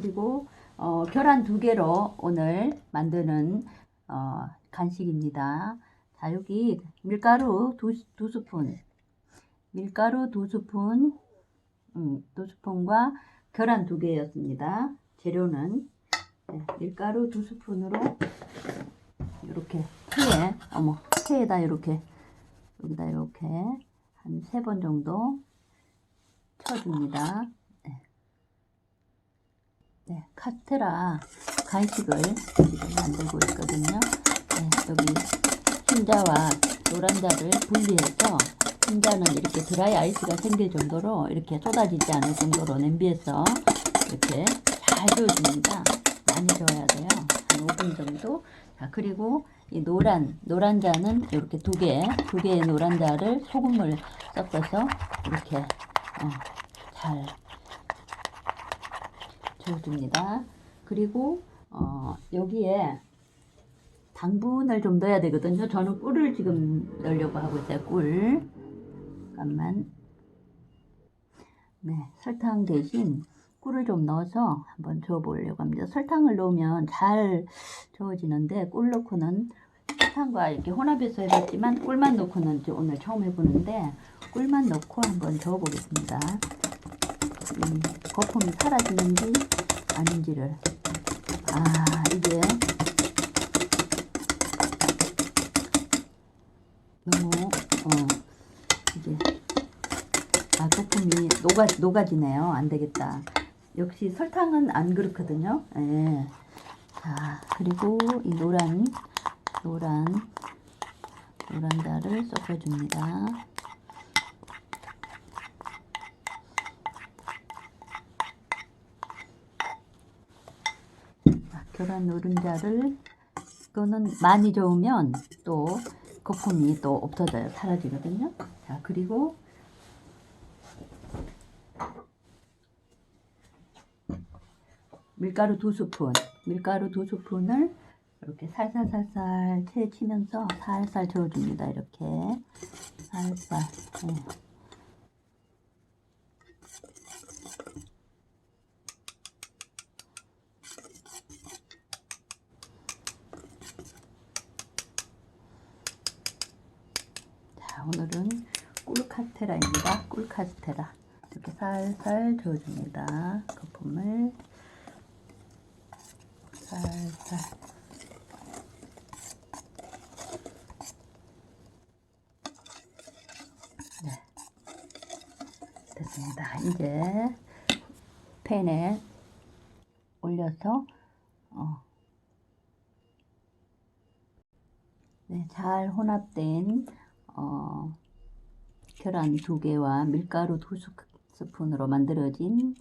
그리고 어, 계란 두 개로 오늘 만드는 어, 간식입니다. 자, 여기 밀가루 두, 두 스푼, 밀가루 두 스푼, 음, 두 스푼과 계란 두 개였습니다. 재료는 네, 밀가루 두 스푼으로 이렇게 테에, 어머, 테에다 이렇게 여기다 이렇게 한 세 번 정도 쳐줍니다. 네. 네, 카스테라 간식을 만들고 있거든요. 네, 여기 흰자와 노란자를 분리해서 흰자는 이렇게 드라이 아이스가 생길 정도로 이렇게 쏟아지지 않을 정도로 냄비에서 이렇게 잘 저어줍니다. 많이 저어야 돼요. 한 5분 정도. 자, 그리고 이 노란, 노란자는 이렇게 두 개, 두 개의 노란자를 소금을 섞어서 이렇게 어, 잘 저어줍니다. 그리고 어, 여기에 당분을 좀 넣어야 되거든요. 저는 꿀을 지금 넣으려고 하고 있어요. 꿀. 잠깐만. 네, 설탕 대신 꿀을 좀 넣어서 한번 저어 보려고 합니다. 설탕을 넣으면 잘 저어지는데 꿀 넣고는 설탕과 이렇게 혼합해서 해봤지만 꿀만 넣고는 오늘 처음 해보는데 꿀만 넣고 한번 저어 보겠습니다. 음, 거품이 사라지는지 아닌지를. 아 이게 너무 어 이게. 아 거품이 녹아 녹아지네요. 안 되겠다. 역시 설탕은 안 그렇거든요. 예. 자 그리고 이 노란 노란 노란다를 섞어줍니다 자, 계란 노른자를 이거는 많이 저으면 또 거품이 또 없어져요. 사라지거든요. 자, 그리고 밀가루 두 스푼, 밀가루 두 스푼을 이렇게 살살살살 채 치면서 살살 저어줍니다. 이렇게 살살. 네. 자, 오늘은 꿀 카스테라입니다. 꿀 카스테라. 이렇게 살살 저어줍니다. 거품을 살살. 네. 됐습니다. 이제 팬에 올려서 어, 네, 잘 혼합된 어, 계란 두 개와 밀가루 두 스푼으로 만들어진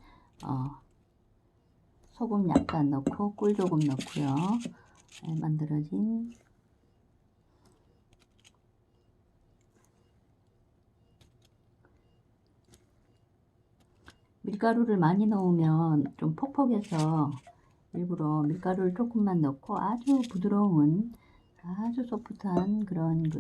어, 소금 약간 넣고 꿀 조금 넣고요. 네, 만들어진 밀가루를 많이 넣으면 좀 퍽퍽해서 일부러 밀가루를 조금만 넣고 아주 부드러운 아주 소프트한 그런 그